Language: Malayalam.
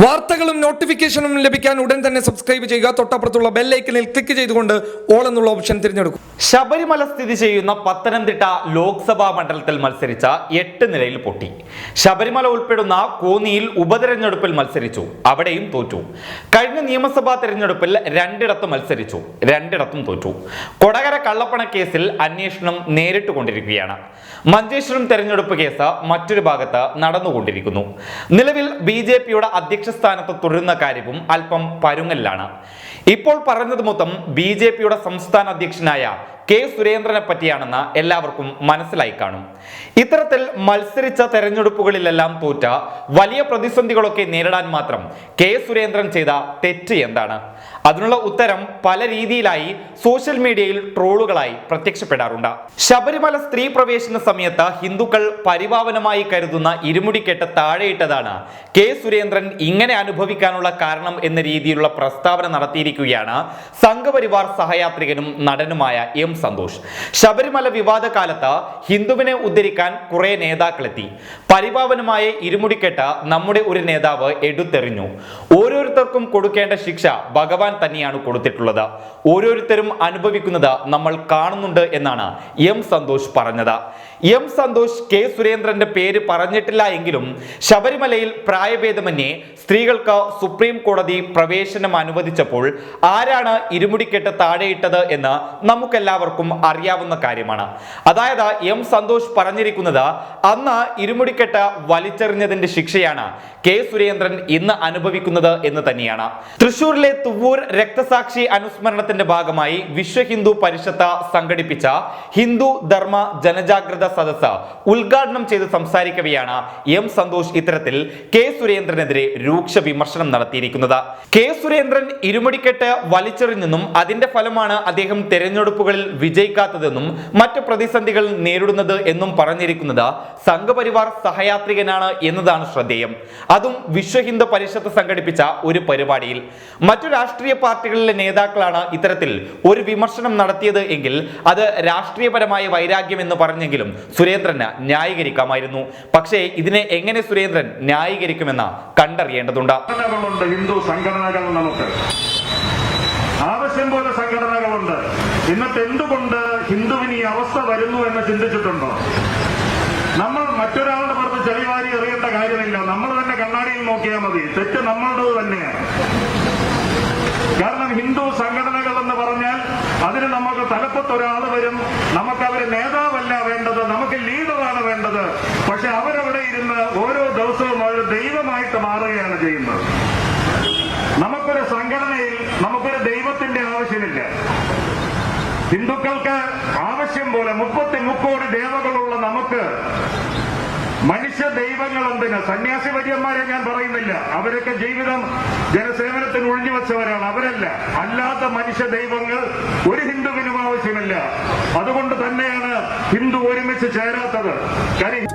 വാർത്തകളും നോട്ടിഫിക്കേഷനും ലഭിക്കാൻ ഉടൻ തന്നെ സബ്സ്ക്രൈബ് ചെയ്യുക. തൊട്ടപ്പുറത്തുള്ള ബെല്ലൈക്കനിൽ ക്ലിക്ക് ചെയ്തുകൊണ്ട് ഓൾ എന്നുള്ള ഓപ്ഷൻ തിരഞ്ഞെടുക്കും. ശബരിമല സ്ഥിതി ചെയ്യുന്ന പത്തനംതിട്ട ലോക്സഭാ മണ്ഡലത്തിൽ മത്സരിച്ച എട്ട് നിലയിൽ പൊട്ടി. ശബരിമല ഉൾപ്പെടുന്ന കോന്നിയിൽ ഉപതെരഞ്ഞെടുപ്പിൽ മത്സരിച്ചു. അവിടെയും തോറ്റു. കഴിഞ്ഞ നിയമസഭാ തെരഞ്ഞെടുപ്പിൽ രണ്ടിടത്തും മത്സരിച്ചു. രണ്ടിടത്തും തോറ്റു. കൊടകര കള്ളപ്പണ കേസിൽ അന്വേഷണം നേരിട്ട് കൊണ്ടിരിക്കുകയാണ്. മഞ്ചേശ്വരം തെരഞ്ഞെടുപ്പ് കേസ് മറ്റൊരു ഭാഗത്ത് നടന്നുകൊണ്ടിരിക്കുന്നു. നിലവിൽ ബി ജെ പിയുടെ അധ്യക്ഷ സ്ഥാനത്ത് തുടരുന്ന കാര്യവും അല്പം പരുങ്ങലിലാണ്. ഇപ്പോൾ പറഞ്ഞത് മൊത്തം ബി ജെ പിയുടെ സംസ്ഥാന അധ്യക്ഷനായ കെ സുരേന്ദ്രനെ പറ്റിയാണെന്ന് എല്ലാവർക്കും മനസ്സിലായി കാണും. ഇത്തരത്തിൽ മത്സരിച്ച തെരഞ്ഞെടുപ്പുകളിലെല്ലാം തോറ്റ വലിയ പ്രതിസന്ധികളൊക്കെ നേരിടാൻ മാത്രം കെ സുരേന്ദ്രൻ ചെയ്ത തെറ്റ് എന്താണ്? അതിനുള്ള ഉത്തരം പല രീതിയിലായി സോഷ്യൽ മീഡിയയിൽ ട്രോളുകളായി പ്രത്യക്ഷപ്പെടാറുണ്ട്. ശബരിമല സ്ത്രീ പ്രവേശന സമയത്ത് ഹിന്ദുക്കൾ പരിപാവനമായി കരുതുന്ന ഇരുമുടിക്കെട്ട് താഴെയിട്ടതാണ് കെ സുരേന്ദ്രൻ ഇങ്ങനെ അനുഭവിക്കാനുള്ള കാരണം എന്ന രീതിയിലുള്ള പ്രസ്താവന നടത്തിയിരിക്കുകയാണ് സംഘപരിവാർ സഹയാത്രികനും നടനുമായ എം സന്തോഷ്. ശബരിമല വിവാദ കാലത്ത് ഹിന്ദുവിനെ ഉദ്ധരിക്കാൻ കുറെ നേതാക്കളെത്തി. പരിപാവനമായ ഇരുമുടിക്കെട്ട് നമ്മുടെ ഒരു നേതാവ് എടുത്തെറിഞ്ഞു. ഓരോരുത്തർക്കും കൊടുക്കേണ്ട ശിക്ഷ ഭഗവാൻ തന്നെയാണ് കൊടുത്തിട്ടുള്ളത്. ഓരോരുത്തരും അനുഭവിക്കുന്നത് നമ്മൾ കാണുന്നുണ്ട് എന്നാണ് എം സന്തോഷ് പറഞ്ഞത്. എം സന്തോഷ് കെ സുരേന്ദ്രന്റെ പേര് പറഞ്ഞിട്ടില്ല എങ്കിലും ശബരിമലയിൽ പ്രായഭേദമന്യേ സ്ത്രീകൾക്ക് സുപ്രീം കോടതി പ്രവേശനം അനുവദിച്ചപ്പോൾ ആരാണ് ഇരുമുടിക്കെട്ട് താഴെയിട്ടത് എന്ന് നമുക്കെല്ലാവർക്കും അറിയാവുന്ന കാര്യമാണ്. അതായത് എം സന്തോഷ് പറഞ്ഞിരിക്കുന്നത് അന്ന് ഇരുമുടിക്കെട്ട് വലിച്ചെറിഞ്ഞതിന്റെ ശിക്ഷയാണ്. കെ സുരേന്ദ്രൻ ഇന്ന് അനുഭവിക്കുന്നത് എന്ന് തന്നെയാണ്. തൃശൂരിലെ തുവൂർ രക്തസാക്ഷി അനുസ്മരണത്തിന്റെ ഭാഗമായി വിശ്വ ഹിന്ദു പരിഷത്ത് സംഘടിപ്പിച്ച ഹിന്ദു ധർമ്മ ജനജാഗ്രത സദസ്സ് ഉദ്ഘാടനം ചെയ്ത് സംസാരിക്കവെയാണ് എം സന്തോഷ് ഇത്തരത്തിൽ കെ സുരേന്ദ്രനെതിരെ രൂക്ഷ വിമർശനം നടത്തിയിരിക്കുന്നത്. കെ സുരേന്ദ്രൻ ഇരുമുടിക്കെട്ട് വലിച്ചെറിഞ്ഞെന്നും അതിന്റെ ഫലമാണ് അദ്ദേഹം തെരഞ്ഞെടുപ്പുകളിൽ വിജയിക്കാത്തതെന്നും മറ്റ് പ്രതിസന്ധികൾ നേരിടുന്നത് എന്നും പറഞ്ഞിരിക്കുന്നത് സംഘപരിവാർ സഹയാത്രികനാണ് എന്നതാണ് ശ്രദ്ധേയം. അതും വിശ്വ ഹിന്ദു പരിഷത്ത് സംഘടിപ്പിച്ച ഒരു പരിപാടിയിൽ. മറ്റു രാഷ്ട്രീയ പാർട്ടികളിലെ നേതാക്കളാണ് ഇത്തരത്തിൽ ഒരു വിമർശനം നടത്തിയത് എങ്കിൽ അത് രാഷ്ട്രീയപരമായ വൈരാഗ്യം എന്ന് പറഞ്ഞെങ്കിലും സുരേന്ദ്രന് ന്യായീകരിക്കാമായിരുന്നു. പക്ഷേ ഇതിനെ എങ്ങനെ സുരേന്ദ്രൻ ന്യായീകരിക്കുമെന്ന് കണ്ടറിയേണ്ടതുണ്ട്. ഹിന്ദു സംഘടനകൾ നമുക്ക് ആവശ്യം പോലെ സംഘടനകളുണ്ട്. എന്നിട്ട് എന്തുകൊണ്ട് ഹിന്ദുവിന് ഈ അവസ്ഥ വരുന്നു എന്ന് ചിന്തിച്ചിട്ടുണ്ടോ? നമ്മൾ മറ്റൊരാളുടെ പുറത്ത് ചെളിവാരി എറിയേണ്ട കാര്യമില്ല. നമ്മൾ തന്നെ കണ്ണാടിയിൽ നോക്കിയാൽ മതി. തെറ്റ് നമ്മളുടേത് തന്നെയാണ് കാരണം ഹിന്ദു സംഘടനകൾ എന്ന് പറഞ്ഞാൽ അതിന് നമുക്ക് തലപ്പത്തൊരാൾ വരും. നമുക്ക് അവർ നേതാവല്ല വേണ്ടത്. നമുക്ക് ലീഡറാണ് വേണ്ടത്. പക്ഷെ അവരവിടെ ഇരുന്ന് ഓരോ ദിവസവും അവർ ദൈവമായിട്ട് മാറുകയാണ് ചെയ്യുന്നത്. നമുക്കൊരു സംഘടനയിൽ നമുക്കൊരു ദൈവത്തിന്റെ ആവശ്യമില്ല. ഹിന്ദുക്കൾക്ക് ആവശ്യം പോലെ മുപ്പത്തി മുക്കോടി ദേവകളുള്ള നമുക്ക് മനുഷ്യ ദൈവങ്ങൾ എന്തിന് സന്യാസി വര്യന്മാരെ ഞാൻ പറയുന്നില്ല. അവരൊക്കെ ജീവിതം ജനസേവനത്തിന് ഒഴിഞ്ഞു വെച്ചവരാണ്. അവരല്ല. അല്ലാത്ത മനുഷ്യ ദൈവങ്ങൾ ഒരു ഹിന്ദുവിനും ആവശ്യമില്ല. അതുകൊണ്ട് തന്നെയാണ് ഹിന്ദു ഒരുമിച്ച് ചേരാത്തത്. കാര്യം